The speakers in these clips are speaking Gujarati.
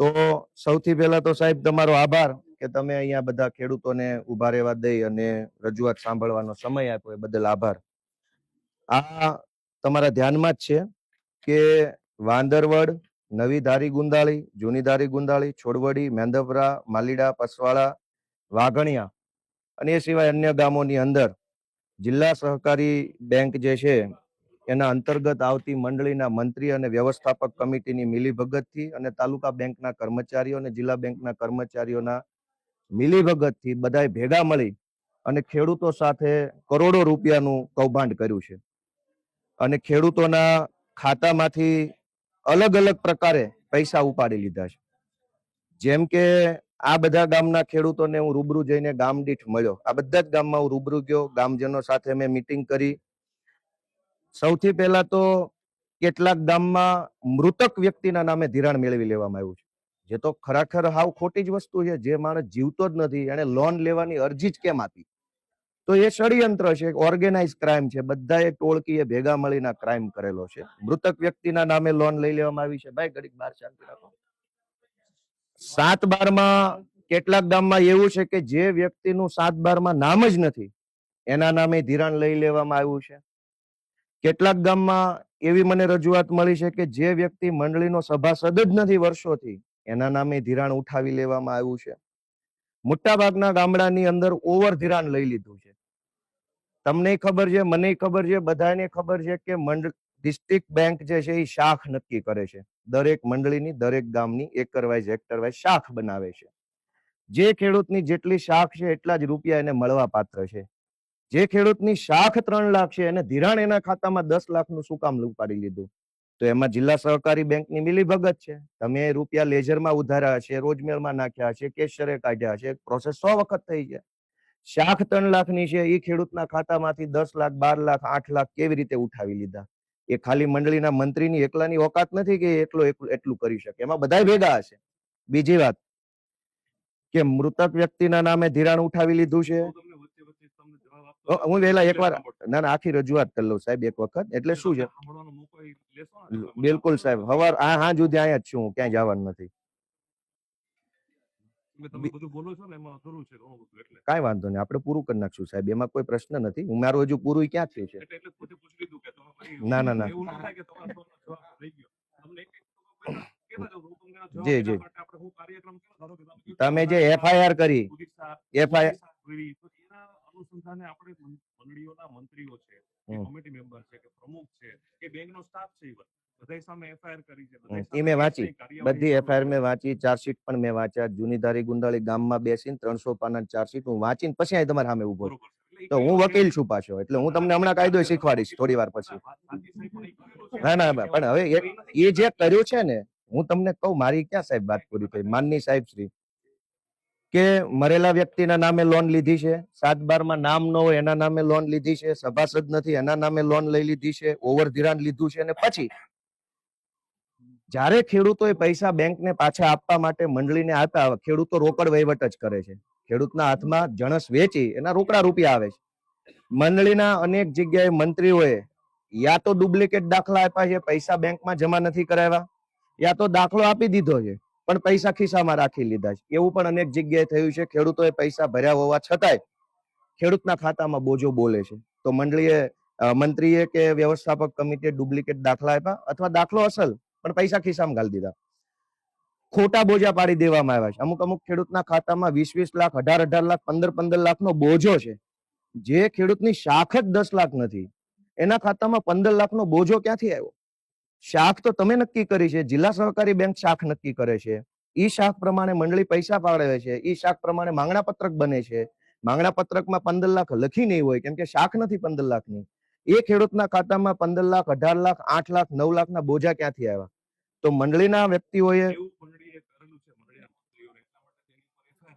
તો સૌથી પહેલા તો સાહેબ તમારો આભાર કે તમે અહીંયા બધા ખેડૂતોને ઊભા રહેવા દઈ અને રજૂઆત સાંભળવાનો સમય આપ્યો એ બદલ આભાર. આ તમારા ધ્યાનમાં જ છે કે વાંદરવડ, નવી ધારી ગુંદાળી, જૂની ધારી ગુંદાળી, છોડવડી મેંદપરા માલીડા પસવાળા વાઘણિયા અને એ સિવાય અન્ય ગામોની અંદર જિલ્લા સહકારી બેંક જે છે એના અંતર્ગત આવતી મંડળીના મંત્રી અને વ્યવસ્થાપક કમિટીની મિલીભગતથી અને તાલુકા બેંકના કર્મચારીઓ અને જિલ્લા બેંકના કર્મચારીઓના મિલીભગતથી બધાએ ભેગા મળી અને ખેડૂતો સાથે કરોડો રૂપિયાનું કૌભાંડ કર્યું છે. અને ખેડૂતોના ખાતામાંથી અલગ અલગ પ્રકારે પૈસા ઉપાડી લીધા છે. જેમ કે આ બધા ગામના ખેડૂતોને હું રૂબરૂ જઈને ગામ દીઠ મળ્યો. આ બધા જ ગામમાં હું રૂબરૂ ગયો. ગામજનો સાથે મેં મિટિંગ કરી. સૌથી પહેલા તો કેટલાક ગામમાં મૃતક વ્યક્તિના નામે ધિરાણ મેળવી લેવામાં આવ્યું છે. જે તો ખરેખર હાવ ખોટી જ વસ્તુ છે. જે માણસ જીવતો જ નથી, એને લોન લેવાની અરજી જ કેમ આપી? તો એ ષડયંત્ર છે ઓર્ગેનાઇઝ ક્રાઇમ છે. બધાએ ટોળકીએ ભેગા મળીને ક્રાઇમ કરેલો છે. મૃતક વ્યક્તિના નામે લોન લઈ લેવામાં આવી છે. ભાઈ, ઘડીક બાર શાંતિ રાખો. સાત બારમાં કેટલાક ગામમાં એવું છે કે જે વ્યક્તિનું સાત બારમાં નામ જ નથી, એના નામે ધિરાણ લઈ લેવામાં આવ્યું છે. કેટલાક ગામમાં એવી મને રજૂઆત મળી છે કે જે વ્યક્તિ મંડળીનો સભાસદ જ નથી વર્ષોથી, એના નામે ધિરાણ ઉઠાવી લેવામાં આવ્યું છે. મોટાભાગના ગામડાની અંદર ઓવર ધિરાણ લઈ લીધું છે. તમને ખબર છે, મને ખબર છે, બધાને ખબર છે કે મંડળ ડિસ્ટ્રિક્ટ બેંક જે છે એ શાખ નક્કી કરે છે. દરેક મંડળીની, દરેક ગામની એકર વાઇઝ હેક્ટર વાઇઝ શાખ બનાવે છે. જે ખેડૂતની જેટલી શાખ છે એટલા જ રૂપિયા એને મળવા પાત્ર છે. જે ખેડૂતની શાખ ત્રણ લાખ છે એને ધિરાણ એના ખાતામાં દસ લાખનું શું કામ ઉપાડી લીધું? તો એમાં જિલ્લા સહકારી બેંકની મિલીભગત છે. તમે રૂપિયા લેઝરમાં ઉધાર્યા છે રોજમેરમાં નાખ્યા છે કેશરે કાઢ્યા છે પ્રોસેસ સો વખત થઈ છે શાખ ત્રણ લાખની છે એ ખેડૂતના ખાતામાંથી દસ લાખ, બાર લાખ, આઠ લાખ કેવી રીતે ઉઠાવી લીધા? એ ખાલી મંડળીના મંત્રીની એકલાની ઓકાત નથી કે એટલો એટલું કરી શકે? એમાં બધા ભેગા હશે. બીજી વાત, કે મૃતક વ્યક્તિના નામે ધિરાણ ઉઠાવી લીધું છે તમને વચ્ચે વચ્ચે તમને જવાબ આપતો અ, હું વહેલા એકવાર. ના ના આખી રજૂઆત કરી લઉં સાહેબ એક વખત. એટલે શું છે? બિલકુલ સાહેબ. હવાર આ હા જુદી અહીંયા જ છું હું ક્યાંય જવાનું નથી. કાંઈ વાંધો નહીં આપણે પૂરું કરી નાખશું સાહેબ. એમાં કોઈ પ્રશ્ન નથી. હું મારું હજુ પૂરું ક્યાં થયું છે? ના, ના, ના. જી, જી. તમે જે એફઆઈઆર કરી ઓડિશા અનુસંધાને આપણે મંડળીઓના મંત્રીઓ છે કમિટી મેમ્બર છે કે પ્રમુખ છે કે બેંકનો સ્ટાફ છે બધાય સામે એફઆઈઆર કરી છે બધાય મેં વાંચી. બધી એફઆઈઆર મેં વાંચી ચાર્જશીટ પણ મેં વાંચ્યા જૂની ધારી ગુંદાળી ગામમાં બેસીને ત્રણસો પાના ચાર્જશીટ હું વાંચીને પછી અહીં તમારા સામે ઊભો તો હું વકીલ છું પાછો એટલે હું તમને હમણાં કાયદો શીખવાડીશ થોડી વાર પછી. ના ના પણ હવે એ એ જે કર્યું છે ને હું તમને કહું મારી ક્યાં સાહેબ વાત પૂરી થઈ? માનની સાહેબ શ્રી. કે મરેલા વ્યક્તિના નામે લોન લીધી છે, સાત બારમાં નામ ન હોય એના નામે લોન લીધી છે, સભાસદ નથી એના નામે લોન લઈ લીધી છે ઓવર ધિરાણ લીધું છે અને પછી જ્યારે ખેડૂતોએ પૈસા બેંકને પાછા આપવા માટે મંડળીને આપ્યા ખેડૂતો રોકડ વહીવટ જ કરે છે. ખેડૂતના હાથમાં જણસ વેચી એના રોકડા રૂપિયા આવે છે. મંડળીના અનેક જગ્યાએ મંત્રીઓએ યા તો ડુપ્લિકેટ દાખલા આપ્યા છે, પૈસા બેંકમાં જમા નથી કરાવ્યા, યા તો દાખલો આપી દીધો છે. પણ પૈસા ખિસ્સામાં રાખી લીધા છે. એવું પણ અનેક જગ્યાએ થયું છે. ખેડૂતોએ પૈસા ભર્યા હોવા છતાંય ખેડૂતના ખાતામાં બોજો બોલે છે. તો મંડળીએ મંત્રીએ કે વ્યવસ્થાપક કમિટીએ ડુપ્લિકેટ દાખલા આપ્યા અથવા દાખલો અસલ, પણ પૈસા ખિસ્સામાં ગાલી દીધા. ખોટા બોજા પાડી દેવામાં આવ્યા છે. અમુક અમુક ખેડૂતના ખાતામાં વીસ વીસ લાખ અઢાર અઢાર લાખ પંદર પંદર લાખનો બોજો છે. જે ખેડૂતની શાખ જ દસ લાખ નથી. એના ખાતામાં પંદર લાખનો બોજો ક્યાંથી આવ્યો? શાખ તો તમે નક્કી કરી છે જિલ્લા સહકારી બેંક શાખ નક્કી કરે છે. ઈ શાખ પ્રમાણે મંડળી પૈસા પાડે છે ઈ શાખ પ્રમાણે માંગણા પત્રક બને છે. માંગણા પત્રકમાં પંદર લાખ લખી નહીં હોય કેમ કે શાખ નથી પંદર લાખની. એ ખેડૂતના ખાતામાં પંદર લાખ અઢાર લાખ આઠ લાખ નવ લાખના બોજા ક્યાંથી આવ્યા? તો મંડળીના વ્યક્તિઓએ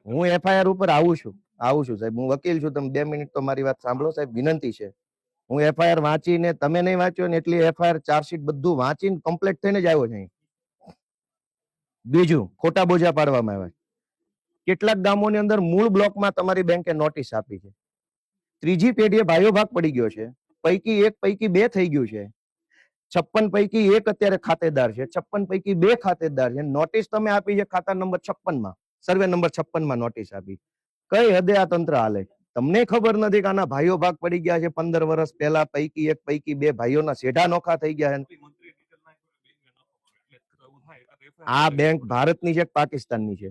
હું એફઆઈઆર ઉપર આવું છું આવું છું સાહેબ. હું વકીલ છું તમે બે મિનિટ તો મારી વાત સાંભળો સાહેબ વિનંતી છે. હું એફઆઈઆર વાંચીને તમે નહીં વાંચ્યો ને એટલી એફઆઈઆર ચાર્જશીટ બધું વાંચીને કમ્પ્લીટ થઈને જ આવ્યો છે બીજું, ખોટા બોજા પાડવામાં આવ્યા કેટલાક ગામોની અંદર મૂળ બ્લોકમાં તમારી બેંકે નોટિસ આપી છે. ત્રીજી પેઢીએ ભાઈઓ ભાગ પડી ગયો છે. પૈકી એક, પૈકી બે થઈ ગયું છે. છપ્પન પૈકી એક અત્યારે ખાતેદાર છે. છપ્પન પૈકી બે ખાતેદાર છે. નોટિસ તમે આપી છે ખાતા નંબર છપ્પનમાં સર્વે નંબર છપ્પનમાં નોટિસ આપી. કઈ હદે આ તંત્ર હાલે તમને ખબર નથી કે આના ભાઈઓ ભાગ પડી ગયા છે પંદર વર્ષ પહેલા પૈકી એક પૈકી બે ભાઈઓના સેઢા નોખા થઈ ગયા છે. આ બેંક ભારતની છે પાકિસ્તાનની છે?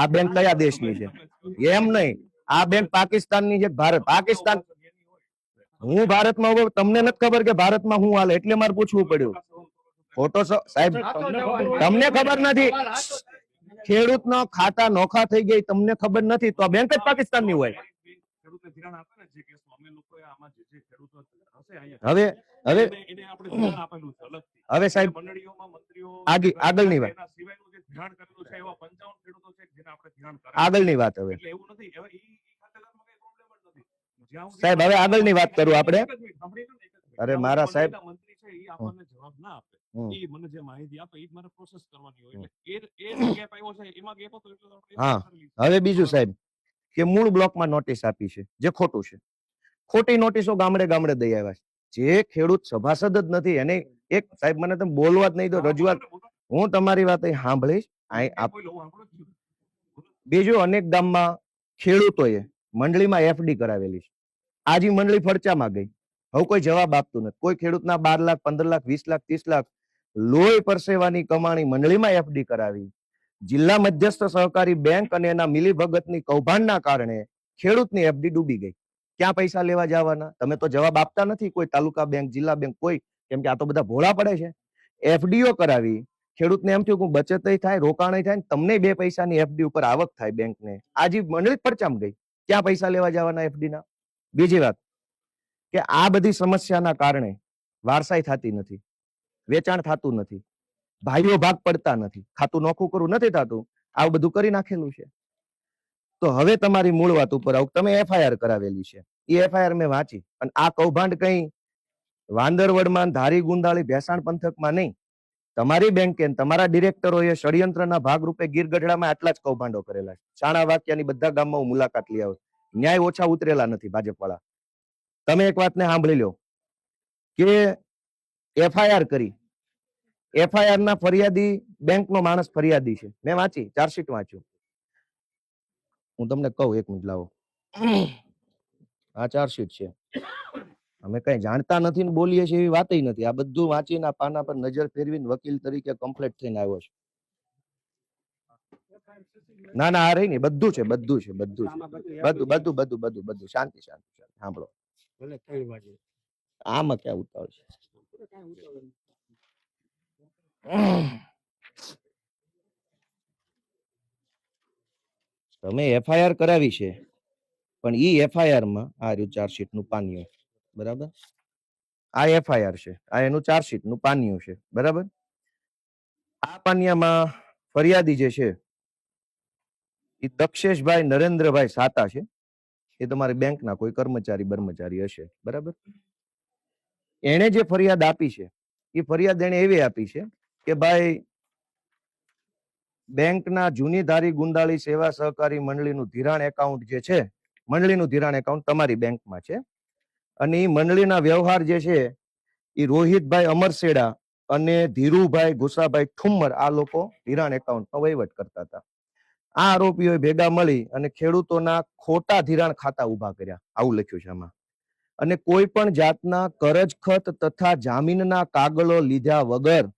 આ બેંક કયા દેશની છે? એમ નહીં. આ બેંક પાકિસ્તાનની છે ભારત? પાકિસ્તાન હું ભારતમાં ઊભો તમને નથી ખબર કે ભારતમાં હું હાલ એટલે મારે પૂછવું પડ્યું. ફોટો સાહેબ તમને ખબર નથી. ખેડૂતનો ખાતા નોખા થઈ ગઈ તમને ખબર નથી તો આ બેંક જ પાકિસ્તાનની હોય. ખેડૂતને ધિરાણ આપે ને જે કેસમાં અમે લોકોએ આમાં જે જે ખેડૂતો હશે અહીંયા. હવે હવે એને- આપણે ધિરાણ આપેલું છે અલગથી. હવે સાહેબ મંડળીઓમાં મંત્રીઓ આગળની વાત. એના સિવાયનું જે ધિરાણ કરેલું છે એવા 55 ખેડૂતો છે જેને આપણે ધિરાણ કરેલું આગળની વાત હવે. એટલે એવું નથી. હવે ઈ ઈ ખાતેદારમાં કઈ પ્રોબ્લેમ જ નથી. સાહેબ, હવે આગળની વાત કરું આપણે. અરે મારા સાહેબ. મંત્રી છે એ આપણને જવાબ ના આપે. એ મને જે માહિતી આપે એ જ મારે પ્રોસેસ કરવાની હોય. એટલે એ એ ગેપ આવ્યો છે એમાં ગેપ હતો એટલે હા. હવે બીજું સાહેબ. કે મૂળ બ્લોકમાં નોટિસ આપી છે, જે ખોટું છે. ખોટી નોટિસો ગામડે ગામડે દઈ આવ્યા છે. જે ખેડૂત સભાસદ જ નથી, એને એક સાહેબ મને તમે બોલવા જ નહીં તો રજૂઆત હું તમારી વાત સાંભળીશ. બીજું અનેક ગામમાં ખેડૂતોએ મંડળીમાં એફડી કરાવેલી છે. આજી મંડળી ફરચામાં ગઈ. હવે કોઈ જવાબ આપતું નથી. કોઈ ખેડૂતના બાર લાખ, પંદર લાખ, વીસ લાખ, ત્રીસ લાખ લોહી પરસેવાની કમાણી મંડળીમાં એફડી કરાવી. જિલ્લા મધ્યસ્થ સહકારી બેંક અને એના મિલીભગતની કૌભાંડના કારણે ખેડૂતની એફડી ડૂબી ગઈ. ક્યાં પૈસા લેવા જવાના? તમે તો જવાબ આપતા નથી કોઈ તાલુકા બેંક, જિલ્લા બેંક, કોઈ. કેમ કે આ તો બધા ભોળા પડે છે. એફડીઓ કરાવી, ખેડૂતને એમ થયું કે બચત થાય રોકાણ થાય તમને બે પૈસાની એફડી ઉપર આવક થાય બેંકને. આજે મંડળી પરચામ ગઈ. ક્યાં પૈસા લેવા જવાના એફડીના? બીજી વાત, કે આ બધી સમસ્યાના કારણે વારસાઈ થતી નથી, વેચાણ થતું નથી. ભાઈઓ ભાગ પડતા નથી, ખાતું નોખું કરવું નથી થતું, આવું બધું કરી નાખેલું છે. તો હવે તમારી મૂળ વાત ઉપર આવું તમે એફઆઈઆર કરાવેલી છે. એ એફઆઈઆર મેં વાંચી અને આ કૌભાંડ કઈ વાંદરવડમાં ધારી ગુંદાળી ભેસાણ પંથકમાં નહીં. તમારી બેંકે તમારા ડિરેક્ટરોએ ષડયંત્રના ભાગરૂપે ગીર ગઢડામાં આટલા જ કૌભાંડો કરેલા છે. ચાણા વાક્યાની બધા ગામમાં હું મુલાકાત લઈ આવું. ન્યાય ઓછા ઉતરેલા નથી ભાજપવાળા. તમે એક વાતને સાંભળી લો કે એફઆઈઆર કરી એફઆઈઆર ના ફરિયાદી બેંકનો માણસ ફરિયાદી છે. મેં વાંચી ચાર્જશીટ વાંચ્યું. હું તમને કહું એક મિનિટ લાવો. આ ચાર્જશીટ છે. અમે કઈ જાણતા નથી ને બોલીએ છીએ એવી વાત નથી. આ બધું વાંચીને આ પાના પર નજર ફેરવીને વકીલ તરીકે કમ્પ્લેટ થઈને આવ્યો છે. ના ના આ રહી ને બધું છે બધું છે બધું છે. બધું બધું બધું બધું બધું. શાંતિ શાંતિ શાંતિ. સાંભળો. આમાં ક્યાં ઉતાવળ છે? તમે એફઆઈઆર કરાવી છે, પણ ઈ એફઆઈઆરમાં આ રહ્યું ચાર્જશીટનું પાનિયું, બરાબર? આ એફઆઈઆર છે, આ એનું ચાર્જશીટનું પાનિયું છે, બરાબર? આ પાનિયામાં ફરિયાદી જે છે એ દક્ષેશભાઈ નરેન્દ્રભાઈ સાતા છે, એ તમારી બેંકના કોઈ કર્મચારી કર્મચારી હશે, બરાબર? એણે જે ફરિયાદ આપી છે એ ફરિયાદ એણે એવી આપી છે કે ભાઈ, બેંકના જૂની ધારી ગુંદાળી સેવા સહકારી મંડળીનું ધિરાણ એકાઉન્ટ જે છે, મંડળીનું ધિરાણ એકાઉન્ટ તમારી બેંકમાં છે. અને એ મંડળીના વ્યવહાર જે છે એ રોહિતભાઈ અમરસેડા અને ધીરુભાઈ ગુસાભાઈ ઠુમ્મર આ લોકો ધિરાણ એકાઉન્ટમાં વહીવટ કરતા હતા. આ આરોપીઓએ ભેગા મળી અને ખેડૂતોના ખોટા ધિરાણ ખાતા ઊભા કર્યા. આવું લખ્યું છે આમાં. અને કોઈ પણ જાતના કરજખત તથા જામીનના કાગળો લીધા વગર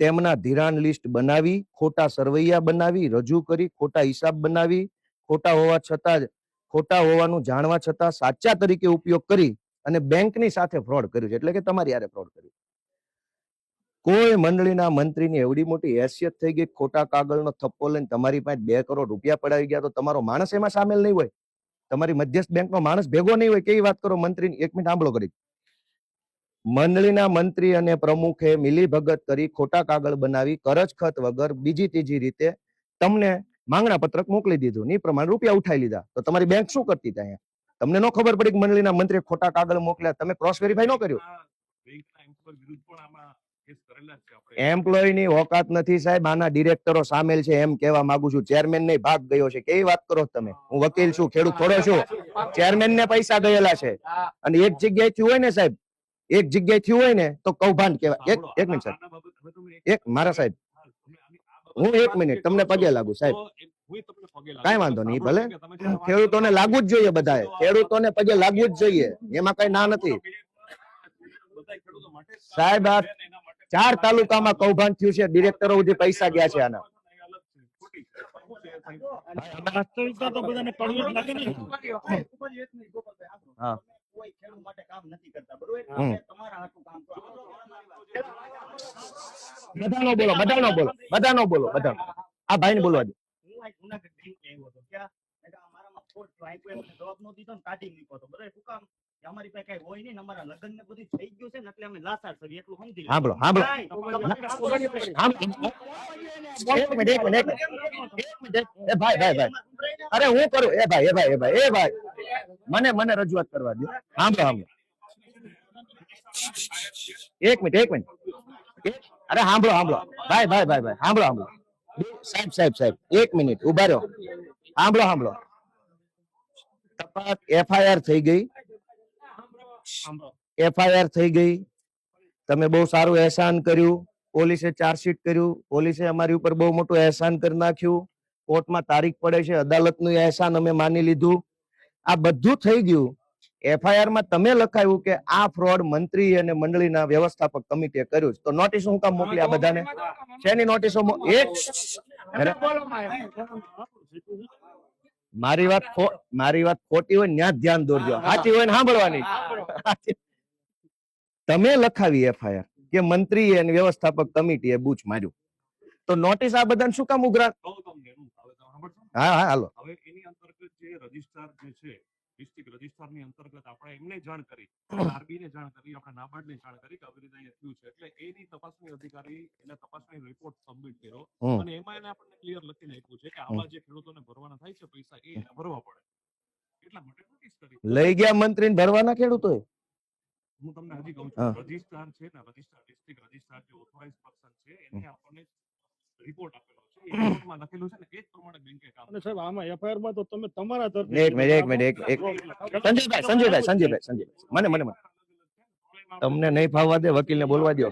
તેમના ધિરાણ લિસ્ટ બનાવી, ખોટા સરવૈયા બનાવી, રજૂ કરી, ખોટા હિસાબ બનાવી, ખોટા હોવા છતાં ખોટા હોવાનું જાણવા છતાં સાચા તરીકે ઉપયોગ કરી અને બેંકની સાથે ફ્રોડ કર્યું છે. એટલે કે તમારી યારે ફ્રોડ કર્યું. કોઈ મંડળીના મંત્રીની એવડી મોટી હેસિયત થઈ ગઈ ખોટા કાગળનો થપ્પો લઈને તમારી પાસે બે કરોડ રૂપિયા પડાવી ગયા તો તમારો માણસ એમાં સામેલ નહીં હોય. તમારી મધ્યસ્થ બેંકનો માણસ ભેગો નહીં હોય. કેવી વાત કરો? મંત્રી એક મિનિટ આંબળો કરી મંડળીના મંત્રી અને પ્રમુખે મિલીભગત કરી ખોટા કાગળ બનાવી કરજખત વગર બીજી ત્રીજી રીતે તમને માંગણા પત્રક મોકલી દીધું. ની પ્રમાણે રૂપિયા ઉઠાઈ લીધા. તો તમારી બેંક શું કરતી ત્યાં તમને ન ખબર પડી કે મંડળીના મંત્રી ખોટા કાગળ મોકલ્યા. તમે ક્રોસ વેરીફાઈ ન કર્યું? એમ્પ્લોયની ઓકાત નથી સાહેબ. આના ડિરેક્ટરો સામેલ છે એમ કેવા માંગુ છું. ચેરમેન ને ભાગ ગયો છે. કેવી વાત કરો તમે? હું વકીલ છું ખેડૂત થોડો છું. ચેરમેન ને પૈસા ગયેલા છે. અને એક જગ્યાએથી હોય ને સાહેબ એક જગ્યાએ થયું હોય ને તો કૌભાંડ કહેવાય. એક એક મિનિટ સાહેબ. એક મારા સાહેબ. હા, એક મિનિટ તમને પગે લાગુ સાહેબ. કાંઈ વાંધો નહીં, ભલે. ખેડૂતોને લાગવું જ જોઈએ બધાએ. ખેડૂતોને પગે લાગવું જ જોઈએ. એમાં કઈ ના નથી. સાહેબ, આ ચાર તાલુકામાં કૌભાંડ થયું છે. ડિરેક્ટરો સુધી પૈસા ગયા છે આના? વાસ્તવિકતા તો બધાને જ લાગે ને. હા. કોઈ ખેડૂત માટે કામ નથી કરતા બરોબર? તમારા હાથ કામ બધા બધાનો બોલો બધાનો બોલો બધાનો બોલો બધા આ ભાઈને બોલવા દે. હું આ જુનાગઢ બેંક આવ્યો હતો ક્યાં? કીધું અમારામાં ખોટ છે. આ કોઈ જવાબ નો દીધો ને કાઢી મૂક્યો હતો બરાબર? શું કામ? અમારી પાસે કઈ હોય નહીં અમારા લગ્ન ને બધું થઈ ગયું છે ને એટલે અમે લાચાર છીએ એટલું સમજી સાંભળો સાંભળો એક મિનિટ એક મિનિટ એક મિનિટ. એક મિનિટ એ ભાઈ ભાઈ ભાઈ અરે હું કરું એ ભાઈ એ ભાઈ એ ભાઈ એ ભાઈ મને મને રજૂઆત કરવા દો સાંભળો સાંભળો એક મિનિટ એક મિનિટ અરે સાંભળો સાંભળો ભાઈ ભાઈ ભાઈ ભાઈ સાંભળો સાંભળો સાહેબ સાહેબ સાહેબ એક મિનિટ ઊભા રહ્યો સાંભળો સાંભળો તપાસ એફઆઈઆર થઈ ગઈ એફઆઈઆર થઈ ગઈ. તમે બહુ સારું એહસાન કર્યું. પોલીસે ચાર્જશીટ કર્યું. પોલીસે અમારી ઉપર બહુ મોટું એહસાન કરી નાખ્યું. કોર્ટમાં તારીખ પડે છે. અદાલતનું એહસાન અમે માની લીધું. આ બધું થઈ ગયું. એફઆઈઆરમાં તમે લખાયું કે આ ફ્રોડ મંત્રી અને મંડળીના વ્યવસ્થાપક કમિટીએ કર્યું છે. તો નોટિસ હું કામ મોકલી આ બધાને? શેની નોટિસો એક મારી વાત મારી વાત ખોટી હોય ત્યાં ધ્યાન દોરજો. સાચી હોય ને સાંભળવાની. તમે લખાવી એફઆઈઆર કે મંત્રી અને વ્યવસ્થાપક કમિટીએ બૂચ માર્યું. તો નોટિસ આ બધાને શું કામ ઉઘરા? હા હા હાલો. હવે એની અંતર્ગત જે રજિસ્ટ્રાર જે છે રજિસ્ટ્રારની અંતર્ગત આપણે એમને જાણ કરી આરબી ને જાણ કરી આપણે નાબાર્ડ ને જાણ કરી કે આવી રીતે અહીંયા થયું છે. એટલે એની તપાસણી અધિકારી એને તપાસની રિપોર્ટ સબમિટ કર્યો અને એમાં એને આપણને ક્લિયર લખી નાખ્યું છે કે આવા જે ખેડૂતોને ભરવાના થાય છે પૈસા એ ભરવા પડે. એટલા માટે નોટિસ કરી લઈ ગયા મંત્રીને ભરવાના ખેડૂતોએ? હું તમને હજી કહું. છું રજિસ્ટ્રાર છે ને રજિસ્ટ્રાર ડિસ્ટ્રિક્ટ રજિસ્ટ્રાર જે ઓથોરાઇઝ પર્સન છે એને આપણને રિપોર્ટ આપેલો રિપોર્ટમાં લખેલું છે ને એ જ પ્રમાણે બેંકે કામ અને સાહેબ આમાં એફઆઈઆરમાં તો તમે તમારા તરફથી એક મિનિટ એક મિનિટ એક એક સંજયભાઈ સંજયભાઈ સંજયભાઈ સંજયભાઈ મને મને મને. તમને નહીં ફાવવા દે વકીલને બોલવા દો.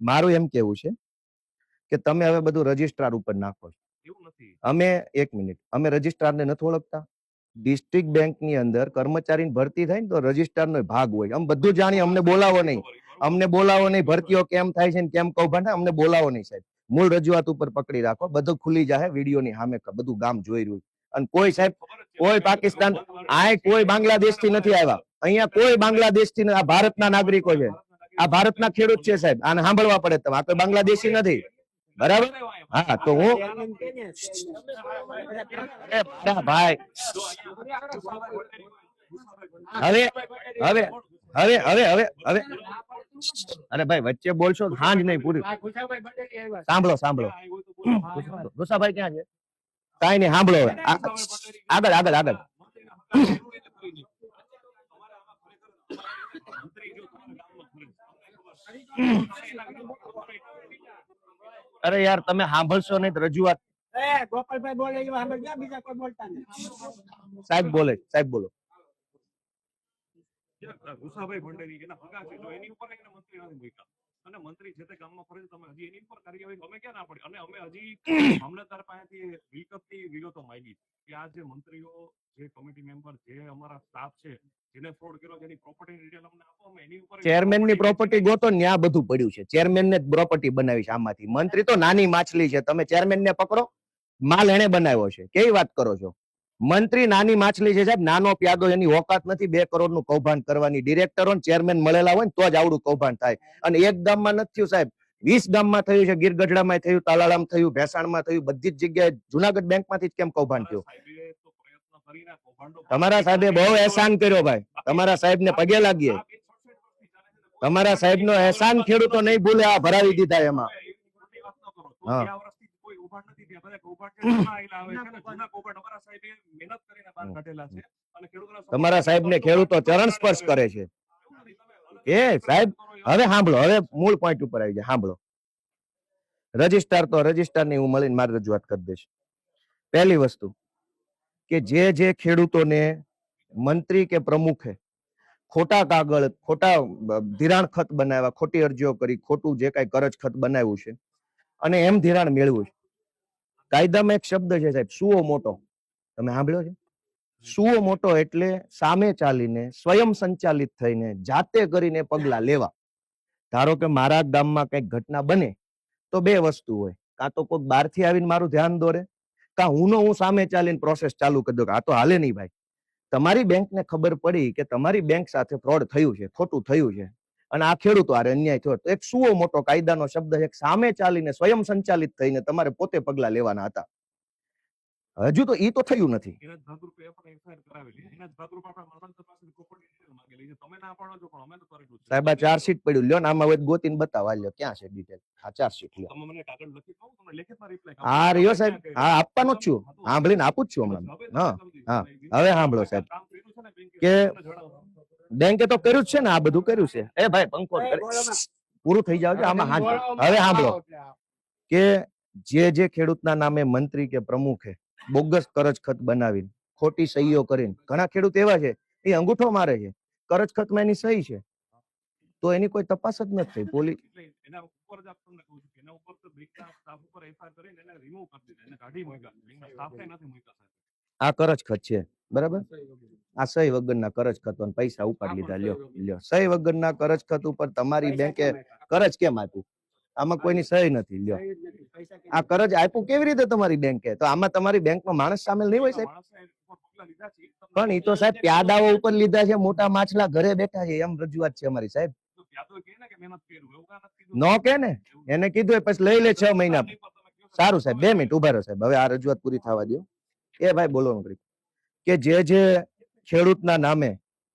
મારું એમ કેવું છે કે તમે હવે બધું રજિસ્ટ્રાર ઉપર નાખો છો. એવું નથી. અમે એક મિનિટ અમે રજિસ્ટ્રારને નથી ઓળખતા. ડિસ્ટ્રિક્ટ બેંકની અંદર કર્મચારીની ભરતી થાય ને તો રજિસ્ટ્રારનો ભાગ હોય. અમે બધું જાણીએ અમને બોલાવો નહીં. અમને બોલાવો નહીં ભરતીઓ કેમ થાય છે ને કેમ કૌભાંડ અમને બોલાવો નહીં સાહેબ. મૂળ રજૂઆત ઉપર પકડી રાખો બધું ખુલી જાય વિડીયોની સામે બધું ગામ જોઈ રહ્યું. અને કોઈ સાહેબ કોઈ પાકિસ્તાન આય કોઈ બાંગ્લાદેશથી નથી આવ્યા. અહીંયા કોઈ બાંગ્લાદેશથી આ ભારતના નાગરિકો છે. આ ભારતના ખેડૂત છે સાહેબ. આને સાંભળવા પડે તમે. આ કોઈ બાંગ્લાદેશી નથી. બરાબર? હા તો હું ભાઈ. હવે હવે હવે હવે હવે હવે. અરે ભાઈ વચ્ચે બોલશો તો હાંજ નહીં પૂરી. સાંભળો સાંભળો. ગુસાભાઈ ક્યાં છે? કાંઈ નહીં સાંભળો હવે. આગળ આગળ આગળ. અરે યાર તમે સાંભળશો નહીં રજૂઆત. ગોપાલભાઈ બોલે એવા અમે ક્યાં બીજા કોઈ બોલતા નથી સાહેબ બોલે સાહેબ બોલો. ગુસાભાઈ ભંડેરી એના હગા છે. જો એની ઉપર એને મંત્રી નથી મૂક્યા. અને મંત્રી જે તે ગામમાં ફરે તમે હજી એની ઉપર કાર્યવાહી અમે ક્યાં ના પડી? અને અમે હજી મામલતદાર પાસેથી વિગતની વિગતો માંગી કે આ જે મંત્રીઓ જે કમિટી મેમ્બર જે અમારા સ્ટાફ છે જેને ફ્રોડ કર્યો જેની પ્રોપર્ટી ડિટેલ અમને આપો અમે એની ઉપર ચેરમેનની પ્રોપર્ટી ગોતો ને આ બધું પડ્યું છે. ચેરમેન ને પ્રોપર્ટી બનાવી છે આમાંથી. મંત્રી તો નાની માછલી છે. તમે ચેરમેન ને પકડો. માલ એને બનાવ્યો છે. કેવી વાત કરો છો? મંત્રી નાની માછલી છે સાહેબ, નાનો પ્યાદો, એની ઓકાત નથી, બે કરોડનું કૌભાંડ કરવાની. ડિરેક્ટરો ચેરમેન મળેલા હોય ને, તો જ આવડું કૌભાંડ થાય. અને એક ગામમાં નથી થયું સાહેબ. વીસ ગામમાં થયું છે ગીર થયું, તાલાળામ થયું, ભેસાણમાં થયું, બધી જ જગ્યાએ જુનાગઢ બેંકમાંથી જ કેમ કૌભાંડ થયું? તમારા સાહેબે બહુ એહસાન કર્યો ભાઈ. તમારા સાહેબ ને પગે લાગીએ. તમારા સાહેબ નો અહેસાન ખેડૂતો નહીં ભૂલે, આ ભરાવી દીધા એમાં. હા. કૌભાંડ નથી થયા. બધા કૌભાંડ જે આવે છે જૂના કૌભાંડ. અમારા સાહેબે મહેનત કરીને બહાર કાઢેલા છે. અને ખેડૂતોના તમારા સાહેબ ને ખેડૂતો ચરણ સ્પર્શ કરે છે. એ સાહેબ હવે સાંભળો હવે મૂળ પોઈન્ટ ઉપર આવી જાય સાંભળો. રજિસ્ટ્રાર તો રજિસ્ટ્રારની હું મળીને મારી રજૂઆત કરી દઈશ. પહેલી વસ્તુ કે જે જે ખેડૂતોને મંત્રી કે પ્રમુખે ખોટા કાગળ ખોટા ધિરાણ ખત બનાવ્યા ખોટી અરજીઓ કરી ખોટું જે કાંઈ કરજ ખત બનાવ્યું છે અને એમ ધિરાણ મેળવ્યું છે કાયદામાં એક શબ્દ છે સાહેબ સુઓ મોટો. તમે સાંભળ્યો છે? સુઓ મોટો એટલે સામે ચાલીને સ્વયં સંચાલિત થઈને જાતે કરીને પગલા લેવા. ધારો કે મારા ગામમાં કંઈક ઘટના બને તો બે વસ્તુ હોય. કાં તો કોઈ બહારથી આવીને મારું ધ્યાન દોરે કાં હું નો હું સામે ચાલીને પ્રોસેસ ચાલુ કરી દઉં આ તો હાલે નહીં ભાઈ. તમારી બેંકને ખબર પડી કે તમારી બેંક સાથે ફ્રોડ થયું છે ખોટું થયું છે. અને આ ખેડૂતો આરે અન્યાય થયો તો એક સુઓ મોટો કાયદાનો શબ્દ એક સામે ચાલીને સ્વયં સંચાલિત થઈને તમારે પોતે પગલા લેવાના હતા. હજુ તો ઈ તો થયું નથી. સાહેબ આ ચાર્જશીટ પડ્યું. લ્યો ને આમાં હવે ગોતીને બતાવવા લ્યો ક્યાં છે ડિટેલ આ ચાર્જશીટ લ્યો. આ રહ્યો સાહેબ. હા આપવાનો જ છું. સાંભળીને આપું જ છું હમણાં. હા, હા. હવે સાંભળો સાહેબ? કે. બેંકે તો કર્યું જ છે ને આ બધું કર્યું છે. એ ભાઈ પંખો પૂરું થઈ જાવ આમાં હાંજ હવે સાંભળો કે જે જે ખેડૂતના નામે મંત્રી કે પ્રમુખે બોગસ કરજ ખત બનાવીને ખોટી સહીઓ કરીને ઘણા ખેડૂત એવા છે એ અંગૂઠો મારે છે કરજ ખતમાં એની સહી છે. તો એની કોઈ તપાસ જ નથી થઈ. પોલીસ એના ઉપર જ આપણને કહું છું કે એના ઉપર તો બેંકના સ્ટાફ ઉપર એફઆઈઆર કરીને એને રિમૂવ કરી દીધા. એને કાઢી મૂક્યા. સ્ટાફને નથી મૂક્યા. આ કરજ ખત છે બરાબર? આ સહી વગરના કરજ ખત પૈસા ઉપાડી લીધા લ્યો લ્યો. સહી વગરના કરજ ખત ઉપર તમારી બેંકે કરજ કેમ આપ્યું? આમાં કોઈની સહી નથી લ્યો. આ કરજ આપ્યું કેવી રીતે તમારી બેંકે? તો આમાં તમારી બેંકમાં માણસ સામેલ નહીં હોય સાહેબ? પણ એ તો સાહેબ પ્યાદાઓ ઉપર લીધા છે મોટા માછલા ઘરે બેઠા છે એમ રજૂઆત છે અમારી સાહેબ. ને કે? નો ને. એને કીધું પછી લઈ લે છ મહિના. સારું સાહેબ બે મિનિટ ઊભા રહો સાહેબ. હવે આ રજૂઆત પૂરી થવા દો એ ભાઈ બોલો નોકરી કે જે જે ખેડૂતના નામે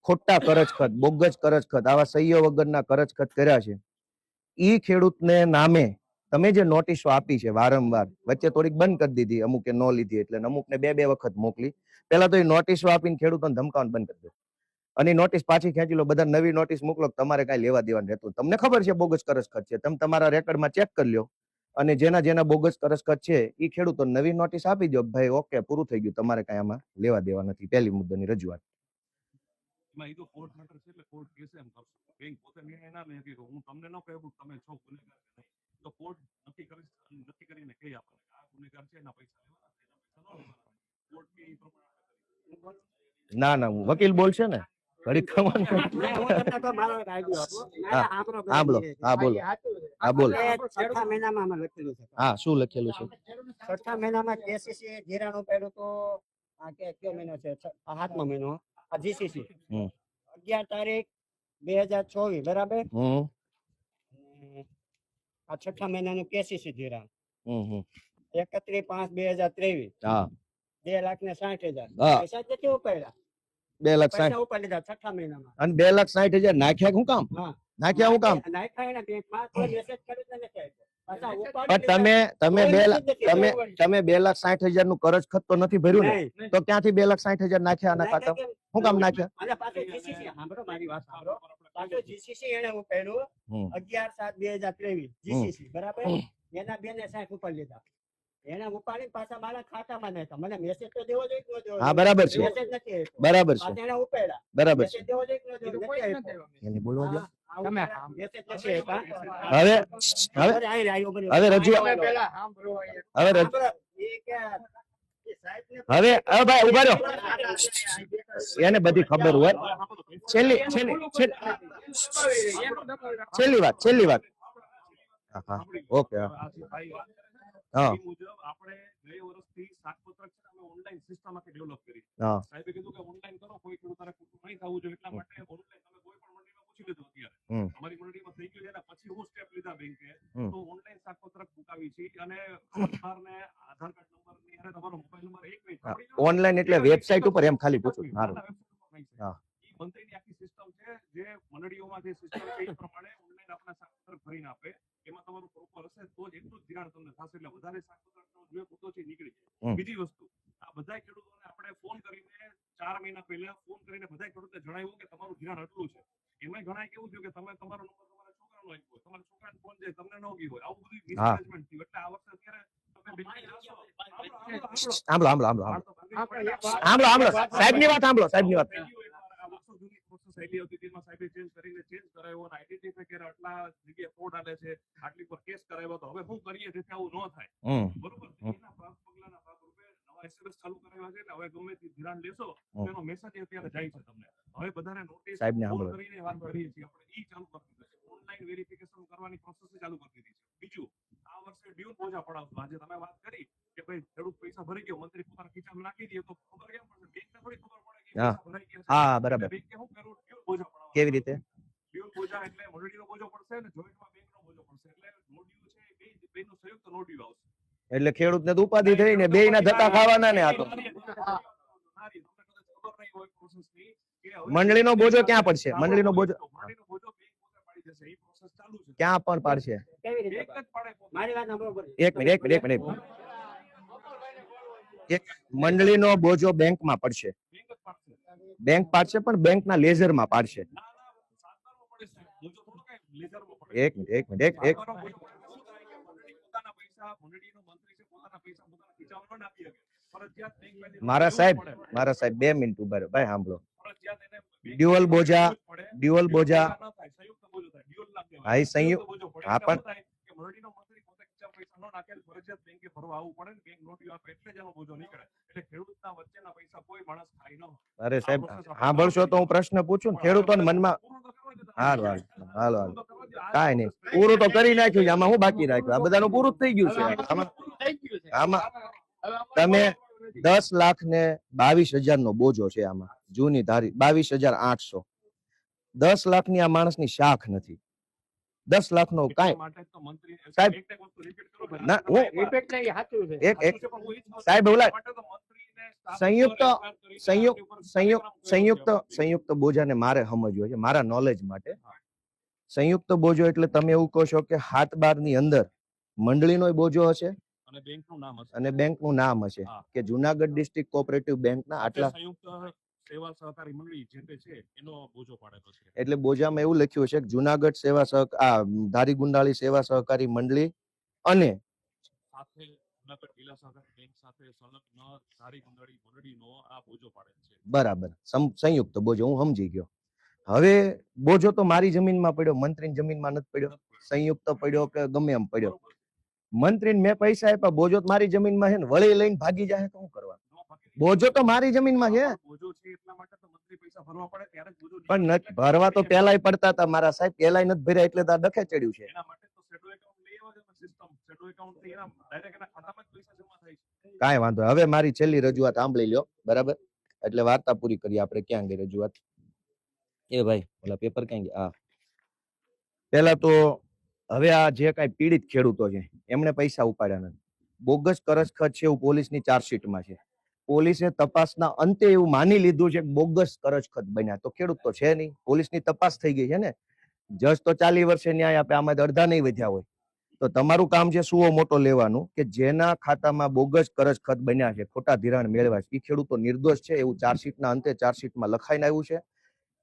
ખોટા કરજખત બોગજ કરજખત, આવા સહ્ય વગરના કરજખત કર્યા છે, ઈ ખેડૂતને નામે તમે જે નોટિસો આપી છે વારંવાર, વચ્ચે થોડીક બંધ કરી દીધી, અમુકે ન લીધી એટલે અમુકને બે બે વખત મોકલી, પહેલા તો એ નોટિસો આપીને ખેડૂતોને ધમકાવવાનું બંધ કરી દો. અને નોટિસ પાછી ખેંચી લો બધા નવી નોટિસ મોકલો તમારે કાંઈ લેવા દેવાનું રહેતું તમને ખબર છે બોગસ કરજખત છે, તમે તમારા રેકર્ડમાં ચેક કરી લો અને જેના જેના બોગસ કરજખત છે એ ખેડૂતો નવી નોટિસ આપી દો ભાઈ ઓકે પૂરું થઈ ગયું. તમારે કઈ આમાં લેવા દેવા નથી. પહેલી મુદ્દાની રજૂઆત. ના ના વકીલ બોલશે ને? ઘડીક ખબર હા, બોલો. હા બોલો. હા બોલો. છઠ્ઠા મહિનામાં અમે લખેલું છે. હા શું લખેલું છે? છઠ્ઠા મહિનામાં કેસીસી ધિરાણું પડ્યું તો આ કે કયો મહિનો છે? સાતમો મહિનો આ જીસીસી. હમ. અગિયાર તારીખ બે હજાર ચોવીસ બરાબર? હમ. આ છઠ્ઠા મહિનાનું કેસીસી ધિરાણ હમ હમ. એકત્રીસ પાંચ બે હજાર ત્રેવીસ. હા. બે લાખ ને સાઠ હજાર. પૈસા નથી ઉપાડ્યા? બે લાખ સાઠ. ઉપાડી લીધા છઠ્ઠા મહિનામાં. અને બે લાખ સાઠ હજાર નાખ્યા હું કામ? નાખ્યા હું કામ? પણ તમે તમે બે તમે તમે બે લાખ સાઠ હજારનું કરજ ખત તો નથી ભર્યું ને? તો ક્યાંથી બે લાખ સાઠ હજાર નાખ્યા આના ખાતા શું કામ? નાખ્યા? અને પાછું GCC સાંભળો મારી વાત સાંભળો. પાછો જીસીસી એને હું પહેલું અગિયાર સાત બે હજાર ત્રેવીસ. જીસીસી બરાબર? એના બે ને સાઠ ઉપર લીધા. એને ઉપાડીને પાછા મારા ખાતામાં નાખ્યા. મને મેસેજ તો દેવો જોઈએ કે ન દેવો હા બરાબર છે. મેસેજ નથી બરાબર છે. એને ઉપાડ્યા. બરાબર છે. દેવો જોઈએ કે ન દેવો? એને બોલવા દો. આ મેસેજ નથી હવે હવે. હવે હવે રજ- હવે હવે ભાઈ ઊભા રહ્યો એને બધી ખબર હોય. છેલ્લી છેલ્લી છેલ્લી વાત છેલ્લી વાત. હા ઓકે હા. ને, મુજબ આપણે ગયે વર્ષથી શાકપત્રક છે અમે ઓનલાઈન સિસ્ટમ આખી ડેવલપ કરી સાહેબે કીધું કે ઓનલાઈન કરો કોઈ ખેડૂત તારે નહીં થવું જોઈએ એટલા માટે ઓનલાઈન તમે કોઈ પણ મંડીમાં પૂછી લીધું અત્યારે. અમારી મંડીમાં થઈ ગયું એના પછી હું સ્ટેપ લીધા બેંકે તો ઓનલાઈન શાકપત્રક મુકાવી છે અને આધારને આધાર કાર્ડ નંબરની અને તમારો મોબાઈલ નંબર એક. ઓનલાઈન એટલે વેબસાઇટ ઉપર એમ ખાલી પૂછું. ના, સારું ના, હા. મંત્રીની આખી સિસ્ટમ છે. જે મંડળીઓમાં જે સિસ્ટમ છે એ પ્રમાણે ઓનલાઈન આપણા શાકપત્રક ભરીને આપે. એમાં તમારું પ્રોપર હશે તો જ એટલું ધિરાણ તમને થશે. એટલે વધારે શાકપત્રકનો જે મુદ્દો છે નીકળી જાય. બીજી વસ્તુ આ બધા ખેડૂતોને આપણે ફોન કરીને ચાર મહિના પહેલા ફોન કરીને બધા ખેડૂતને જણાવ્યું કે તમારું ધિરાણ આટલું છે. એમાં ઘણા કેવું થયું કે તમે તમારો નંબર તમારા છોકરાનો આપ્યો તમારા છોકરાને ફોન જાય તમને ન ગયો હોય. આવું બધું. મિસમેનેજમેન્ટ થયું. એટલે આ વખતે અત્યારે સાંભળો સાંભળો સાંભળો, સાંભળો, સાંભળો સાંભળો સાંભળો સાંભળો. સાંભળો સાંભળો સાહેબની વાત સાહેબની વાત આ ચેન્જ કરીને ચેન્જ કરાવ્યો અને છે કે આટલા જગ્યાએ ફ્રોડ આલે છે આટલી પર કેસ કરાવ્યો તો હવે શું કરીએ જેથી આવું ન થાય. બરોબર? એના ભાગ પગલાના ભાગરૂપે નવા એસએમએસ ચાલુ કરાવ્યા છે એટલે હવે ગમે તે ધિરાણ લેશો તેનો મેસેજ અત્યારે જાય છે તમને. હવે બધાને નોટિસ. કરીને વાત કરીએ છીએ આપણે. ઈ ચાલુ કરી દીધું છે. ઓનલાઈન વેરિફિકેશન કરવાની પ્રોસેસ ચાલુ કરી દીધી છે. બીજું આ વર્ષે ડ્યુ બોજા પડાવશું આજે તમે વાત કરી કે ભાઈ ખેડૂત પૈસા ભરી ગયો મંત્રી પોતાના ખીચામાં નાખી દે તો ખબર કેમ પડશે? બેંકને થોડી ખબર પડે હા. હા બરાબર. કેવી રીતે? એટલે ખેડૂત ને જોઈન્ટમાં બેંકનો બોજો પડશે. એટલે નો ડ્યુ છે એ બે બેનો સંયુક્ત નો ડ્યુ આવશે. એટલે ખેડૂતને તો ઉપાધિ થઈ ને બે ના ધક્કા ખાવાના ને આ તો. મંડળીનો બોજો ક્યાં પડશે? મંડળીનો બોજો બોજો બેંક પોતે પાડી દેશે. એ પ્રોસેસ ચાલુ છે. ક્યાં પણ પાડશે? કેવી રીતે બેંક જ પાડે પોતે. મારી વાત સાંભળો બરોબર. એક મિનિટ એક મિનિટ એક મિનિટ. એક મંડળીનો બોજો બેંકમાં પડશે. બેંક પાડશે પણ બેંકના લેઝરમાં પાડશે. એક મિનિટ એક મિનિટ એક એક મારા સાહેબ મારા સાહેબ બે મિનિટ ઊભા ભાઈ સાંભળો. ડ્યુઅલ બોજા. ડ્યુઅલ બોજા. હા, સંયુક્ત- હા, પણ- ભરવા આવવું પડે ને બેંક નોટિયો આપે એટલે જ એનો બોજો નીકળે. એટલે ખેડૂતના વચ્ચેના પૈસા કોઈ માણસ ખાઈ ન અરે સાહેબ સાંભળશો તો હું પ્રશ્ન પૂછું ને. ખેડૂતોને મનમાં હાલો હાલો હાલો કાંઈ નહીં. પૂરું તો કરી નાખ્યું છે. આમાં હું બાકી રાખ્યું? આ બધાનું પૂરું થઈ ગયું છે. આમાં આમાં તમે દસ લાખ ને બાવીસ હજાર નો બોજો છે આમાં. જૂની ધારી બાવીસ હજાર આઠસો. દસ લાખની આ માણસની શાખ નથી. દસ લાખ નો કઈ. કાંઈ માટે જ તો મંત્રી સાહેબ. સાહેબ, ઓલા સંયુક્ત- સંયુક્ત- સંયુક્ત સંયુક્ત સંયુક્ત બોજાને મારે સમજવો છે મારા નોલેજ માટે. સંયુક્ત બોજો એટલે તમે એવું કહો છો કે હાથ બારની અંદર મંડળીનો બોજો હશે અને બેંકનું નામ હશે. અને બેંકનું નામ હશે. કે જુનાગઢ ડિસ્ટ્રિક્ટ કોઓપરેટિવ બેંકના ના આટલા સંયુક્ત સેવા સહકારી મંડળી જે તે છે એનો બોજો પાડેલો છે. એટલે બોજામાં એવું લખ્યું છે કે જુનાગઢ સેવા સહક આ ધારી ગુંડાળી સેવા સહકારી મંડળી અને સાથે જુનાગઢ જિલ્લા સહકારી બેંક સાથે સંલગ્ન ધારી ગુંડાળી મંડળીનો આ બોજો પાડેલ છે. બરાબર. સંયુક્ત બોજો હું સમજી ગયો. હવે બોજો તો મારી જમીનમાં પડ્યો મંત્રીની જમીનમાં નથી પડ્યો સંયુક્ત પડ્યો કે ગમે એમ પડ્યો. મંત્રીને મેં પૈસા આપ્યા બોજો તો મારી જમીનમાં છે ને વળી લઈને ભાગી જાય તો શું કરવાનું? બોજો તો મારી જમીનમાં છે. પણ ભરવા તો પેલા પડતા હતા મારા સાહેબ પેલા નથી ભર્યા એટલે તાર ડખે ચડ્યું છે. કાંઈ વાંધો. હવે મારી છેલ્લી રજૂઆત સાંભળી લ્યો બરાબર? એટલે વાર્તા પૂરી કરીએ આપણે. ક્યાં ગઈ રજૂઆત? એ ભાઈ ઓલા પેપર ક્યાં ગયા? હા. પેલા તો હવે આ જે કાંઈ પીડિત ખેડૂતો છે એમણે પૈસા ઉપાડ્યા નથી. બોગસ કરજખત છે એવું પોલીસની ચાર્જશીટમાં છે. પોલીસે તપાસના અંતે એવું માની લીધું છે કે બોગસ કરજખત બન્યા. તો ખેડૂત તો છે નહીં. પોલીસની તપાસ થઈ ગઈ છે ને. જજ તો ચાલી વર્ષે ન્યાય આપે આમાં અડધા નહીં વધ્યા હોય. તો તમારું કામ છે સુઓ મોટો લેવાનું કે જેના ખાતામાં બોગસ કરજ ખત બન્યા છે ખોટા ધિરાણ મેળવ્યા છે. એ ખેડૂતો નિર્દોષ છે એવું ચાર્જશીટના અંતે ચાર્જશીટમાં લખાઈને આવ્યું છે.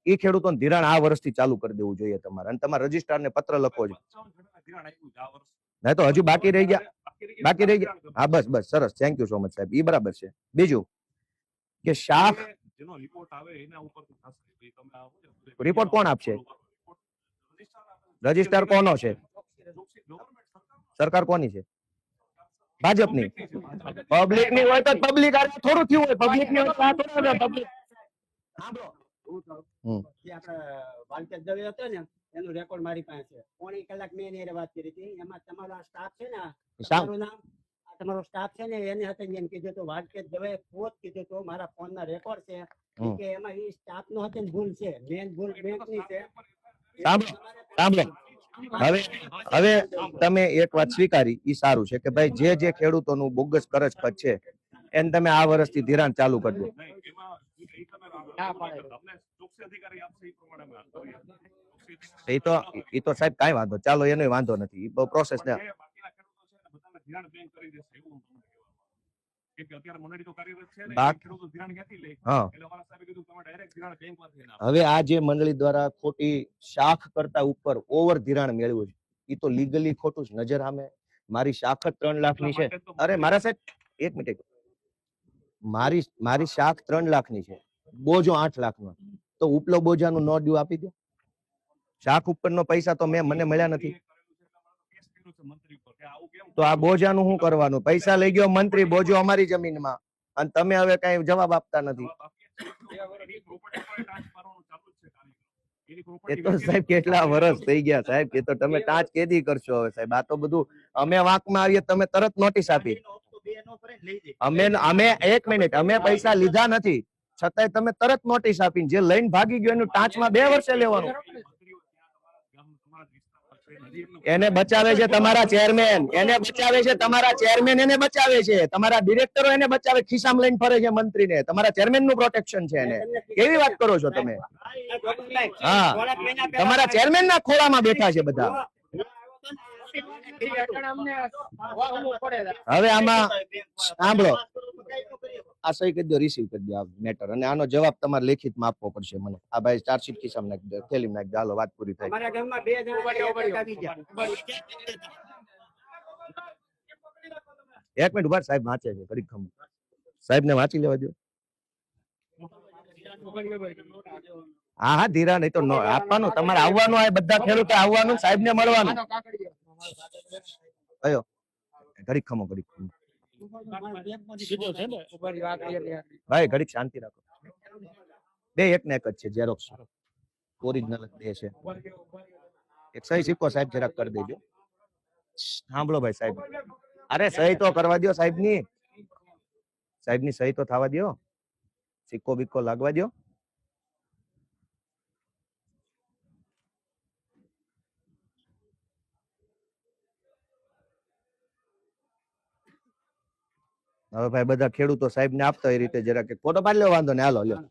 એ ખેડૂતોને ધિરાણ આ વર્ષથી ચાલુ કરી દેવું જોઈએ તમારે. અને તમારા રજીસ્ટ્રારને પત્ર લખો છો. 55 જણાના ધિરાણ આપ્યું છે આ તો હજુ બાકી રહી ગયા. બાકી રહી ગયા હા બસ બસ સરસ થેન્ક યુ સો મચ સાહેબ એ બરાબર છે બીજું કે શાખ જેનો રિપોર્ટ આવે એના ઉપર તમે રિપોર્ટ કોણ આપશે? રિપોર્ટ રજિસ્ટ્રાર કોનો છે સરકાર કોની છે ભાજપની પબ્લિકની પબ્લિકની હોય તો પબ્લિક આ થોડું થયું હોય પબ્લિકની હોય તો આ થોડું હોય સાંભળો, હું કે આપણે વાલકેટ દવે હતો ને એનું રેકોર્ડ મારી પાસે છે. પોણી કલાક મેં એની વાત કરી હતી. એમાં તમારો આ સ્ટાફ છે ને તમારું નામ આ તમારો સ્ટાફ છે ને એને hatte એમ કીધું તો વાટકે દવે પોત કીધું તો મારા ફોન ના રેકોર્ડ છે. કે એમાં એ સ્ટાફ નો હતો ભૂલ છે. મેન ભૂલ બેંકની છે. સાંભળો, સાંભળો. હવે હવે તમે એક વાત સ્વીકારી એ સારું છે કે ભાઈ જે જે ખેડૂતોનું બોગસ કરજ ખત છે એને તમે આ વર્ષથી ધિરાણ ચાલુ કરી દો એ ના તો એ તો સાહેબ કાંઈ વાંધો ચાલો એનો વાંધો નથી. બહુ પ્રોસેસ ને. છે ને છું. છે ને. હવે આ જે મંડળી દ્વારા ખોટી શાખ કરતા ઉપર ઓવર ધિરાણ મેળવ્યું છે એ તો લીગલી ખોટું જ નજર સામે. મારી શાખ જ ત્રણ છે. એટલા માટે તો અરે મારા સાહેબ એક મિનિટ મારી મારી શાખ ત્રણ લાખની છે. બોજો આઠ લાખનો તો ઉપલો બોજાનું નો ડ્યુ આપી દો. શાક ઉપરનો પૈસા તો મેં મને મળ્યા નથી. તો આ બોજાનું શું કરવાનું? પૈસા લઈ ગયો મંત્રી, બોજો અમારી જમીનમાં. અને તમે હવે કઈ જવાબ આપતા નથી. એ તમે કેદી કરશો હવે સાહેબ. આ બધું અમે વાંકમાં આવીએ તમે તરત નોટિસ આપી. અમે અમે એક મિનિટ અમે પૈસા લીધા નથી. છતાંય તમે તરત નોટિસ આપીને જે લઈને ભાગી ગયો એનું ટાંચમાં બે વર્ષે લેવાનું મંત્રીઓ ત્યાં તમારા ગામ તમારા જ વિસ્તારમાં છે. હજી એમનું એને બચાવે છે તમારા ચેરમેન એને બચાવે છે તમારા ચેરમેન એને બચાવે છે. તમારા ડિરેક્ટરો એને બચાવે. ખિસ્સામાં લઈને ફરે છે મંત્રીને. તમારા ચેરમેનનું પ્રોટેક્શન છે એને. કેવી વાત કરો છો તમે? હા. તમારા ચેરમેન ના ખોળામાં બેઠા છે બધા. હવે આમાં સાંભળો આ સહી કરી દો રિસીવ કરી દો આ મેટર અને આનો જવાબ તમારે લેખિતમાં આપવો પડશે મને આ ભાઈ ચાર્જશીટ ખિસ્સામાં નાખી દો થેલી નાખી દો હાલો વાત પૂરી થાય અમારા ગામમાં બે જણા એક મિનિટ ઊભા સાહેબ વાંચે છે ઘડીક ખમ સાહેબ ને વાંચી લેવા દો હા હા ધીરા નહીં તો નો- આપવાનું તમારે આવવાનું આ બધા ખેડૂતો આવવાનું સાહેબ ને મળવાનું ઘડીક ખમો ઘડીક ખમો. સીધો છે ને ભાઈ ઘડીક શાંતિ રાખો. બે એક ને એક જ છે ઝેરોક્સ ઓરિજિનલ બે છે. એક સહી સિક્કો સાહેબ જરાક કરી દેજો. સાંભળો ભાઈ સાહેબ. અરે સહી તો કરવા દો સાહેબની સાહેબની સહી તો થવા દો સિક્કો બિક્કો લાગવા દો હવે ભાઈ બધા ખેડૂતો સાહેબ ને આપતા એ રીતે જરાક કે ફોટો પાડી લો, વાંધો ને હાલો, લ્યો.